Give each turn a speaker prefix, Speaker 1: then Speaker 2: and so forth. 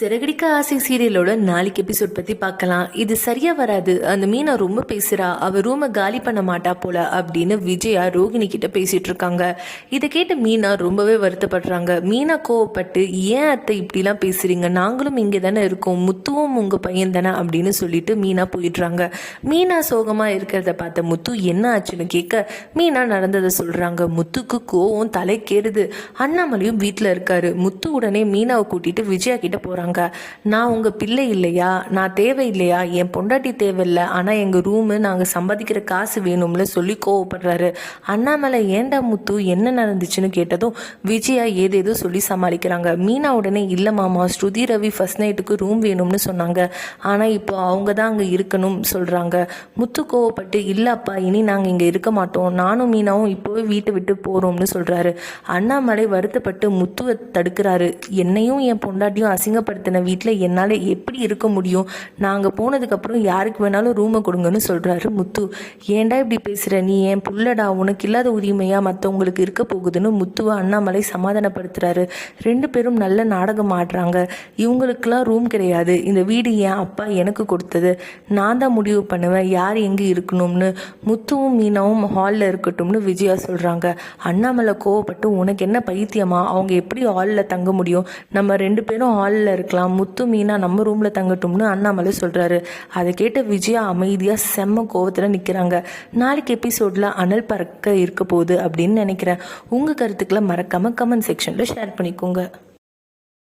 Speaker 1: சிறகடிக்க ஆசை சீரியலோட நாளைக்கு எபிசோட் பத்தி பார்க்கலாம். இது சரியா வராது. அந்த மீனா ரொம்ப பேசுறா. அவ ரூமை காலி பண்ண மாட்டா போல அப்படின்னு விஜயா ரோகிணி கிட்ட பேசிட்டு இருக்காங்க. இதை கேட்டு மீனா ரொம்பவே வருத்தப்படுறாங்க. மீனா கோவப்பட்டு ஏன் அத்தை இப்படிலாம் பேசுறீங்க? நாங்களும் இங்கே தானே இருக்கோம். முத்துவும் உங்க பையன் தானே? அப்படின்னு சொல்லிட்டு மீனா போயிடுறாங்க. மீனா சோகமா இருக்கிறத பார்த்த முத்து என்ன ஆச்சுன்னு கேட்க? மீனா நடந்ததை சொல்றாங்க. முத்துக்கு கோவம் தலைக்கேறுது அண்ணாமலையும் வீட்டில் இருக்காரு. முத்து உடனே மீனாவை கூட்டிட்டு விஜயா கிட்ட சொல்கிறாங்க நான் உங்க பிள்ளை இல்லையா? நான் தேவை இல்லையா என் பொண்டாட்டி தேவையில்லை. ஆனா எங்க ரூமு நாங்கள் சம்பாதிக்கிற காசு வேணும்னு சொல்லி கோவப்படுறாரு. அண்ணாமலை ஏண்டா முத்து? என்ன நடந்துச்சுன்னு கேட்டதும் விஜயா ஏதேதோ சொல்லி சமாளிக்கிறாங்க. மீனா உடனே இல்லை மாமா ஸ்ருதி ரவி ஃபர்ஸ்ட் நைட்டுக்கு ரூம் வேணும்னு சொன்னாங்க. ஆனால் இப்போ அவங்க தான் அங்கே இருக்கணும் சொல்கிறாங்க முத்து கோவப்பட்டு இல்லைப்பா இனி நாங்கள் இங்கே இருக்க மாட்டோம். நானும் மீனாவும் இப்போவே வீட்டை விட்டு போகிறோம்னு சொல்கிறாரு அண்ணாமலை வருத்தப்பட்டு முத்துவை தடுக்கிறாரு. என்னையும் என் பொண்டாட்டியும் அசிங்கப்படுத்தின வீட்டில் என்னால் எப்படி இருக்க முடியும்? நாங்கள் போனதுக்கப்புறம் யாருக்கு வேணாலும் ரூமை கொடுங்கன்னு சொல்கிறாரு முத்து. ஏன்டா இப்படி பேசுகிற நீ? என் புள்ளடா உனக்கு இல்லாத உரிமையாக மற்றவங்களுக்கு இருக்க போகுதுன்னு முத்துவை அண்ணாமலை சமாதானப்படுத்துகிறாரு ரெண்டு பேரும் நல்ல நாடகம் ஆடுறாங்க. இவங்களுக்கெல்லாம் ரூம் கிடையாது. இந்த வீடு என் அப்பா எனக்கு கொடுத்தது. நான் தான் முடிவு பண்ணுவேன் யார் எங்கே இருக்கணும்னு. முத்துவும் மீனாவும் ஹாலில் இருக்கட்டும்னு விஜயா சொல்கிறாங்க அண்ணாமலை கோவப்பட்டு உனக்கு என்ன பைத்தியமா? அவங்க எப்படி ஹாலில் தங்க முடியும்? நம்ம ரெண்டு பேரும் ஹாலில் இருக்கலாம் முத்து மீனா நம்ம ரூமில் தங்கட்டும்னு அண்ணாமலை சொல்கிறாரு அதை கேட்ட விஜயா அமைதியாக செம்ம கோவத்தில் நிற்கிறாங்க நாளைக்கு எபிசோடில் அனல் பறக்க இருக்க போகுது அப்படின்னு நினைக்கிறேன். உங்கள் கருத்துக்களை மறக்காமல் கமெண்ட் செக்ஷனில் ஷேர் பண்ணிக்கோங்க.